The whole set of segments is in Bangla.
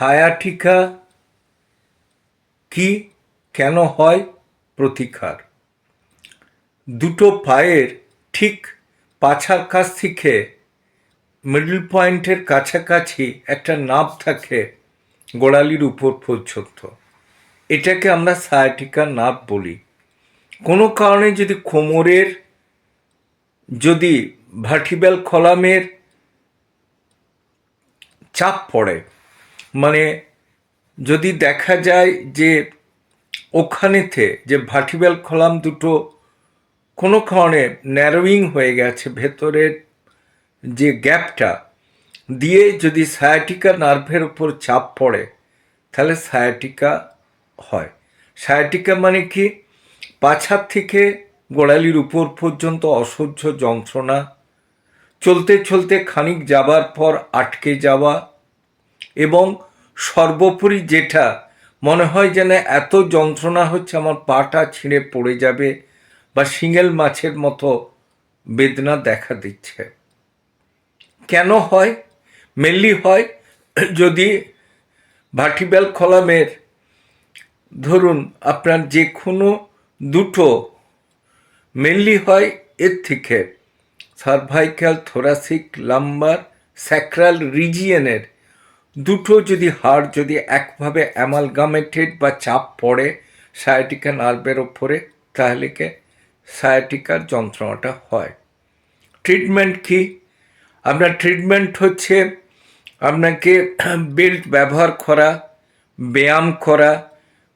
সায়াটিকা কি কেন হয় প্রতিকার? দুটো পায়ের ঠিক পাছার কাছ থেকে মিডল পয়েন্টের কাছাকাছি একটা নাভ থাকে গোড়ালির উপর পর্যন্ত এটাকে আমরা সায়াটিকা নাভ বলি। কোনো কারণে যদি কোমরের, যদি ভার্টিব্যাল কলামের চাপ পড়ে মানে যদি দেখা যায় যে ওখানেতে যে ভাটিবেল কলাম দুটো, কোনো কারণে ন্যারোয়িং হয়ে গেছে ভেতরের যে গ্যাপটা দিয়ে যদি সায়াটিকা নার্ভের উপর চাপ পড়ে, তাহলে সায়াটিকা হয়। সায়াটিকা মানে কি? পাছার থেকে গোড়ালির উপর পর্যন্ত অসহ্য যন্ত্রণা, চলতে চলতে খানিক যাবার পর আটকে যাওয়া এবং সর্বোপরি যেটা মনে হয় যেন এত যন্ত্রণা হচ্ছে আমার পাটা ছিঁড়ে পড়ে যাবে বা শিঙেল মাছের মতো বেদনা দেখা দিচ্ছে। কেন হয়? মেনলি হয় যদি ভার্টিব্যাল কলামের ধরুন আপনার যে কোনো দুটো মেনলি হয়, এর থেকে সার্ভাইকাল থোরাসিক লাম্বার স্যাক্রাল রিজিয়নের দুটো যদি হাড় যদি একভাবে অ্যামালগামেটেড বা চাপ পড়ে সায়াটিকা নার্ভের ওপরে, তাহলে কে সায়াটিকার যন্ত্রণাটা হয়? ট্রিটমেন্ট কি? আপনার ট্রিটমেন্ট হচ্ছে আপনাকে বেল্ট ব্যবহার করা, ব্যায়াম করা,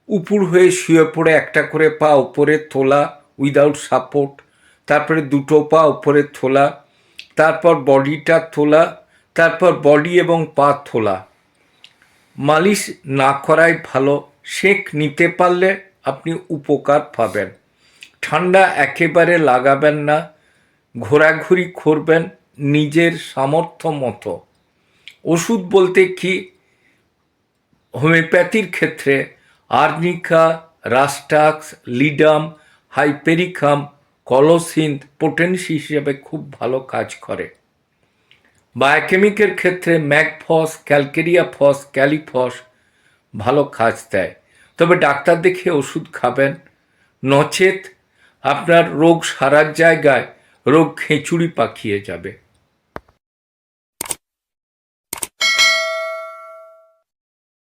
উপুর হয়ে শুয়ে পড়ে একটা করে পা উপরে তোলা উইদাউট সাপোর্ট তারপরে দুটো পা উপরে তোলা, তারপর বডিটা তোলা তারপর বডি এবং পা থোলা। মালিশ না করাই ভালো, সেঁক নিতে পারলে আপনি উপকার পাবেন। ঠান্ডা একেবারে লাগাবেন না, ঘোরাঘুরি করবেন নিজের সামর্থ্য মতো। ওষুধ বলতে কি? হোমিওপ্যাথির ক্ষেত্রে arnica, rhus tox, ledum, hypericum colocynth potency হিসেবে খুব ভালো কাজ করে। বায়োকেমিকের ক্ষেত্রে ম্যাকফস ক্যালকেরিয়া ফস ক্যালিফস ভালো কাজ দেয়। তবে ডাক্তার দেখে ওষুধ খাবেন। নচেত আপনার রোগ সারার জায়গায় রোগ খেঁচুড়ি পাকিয়ে যাবে।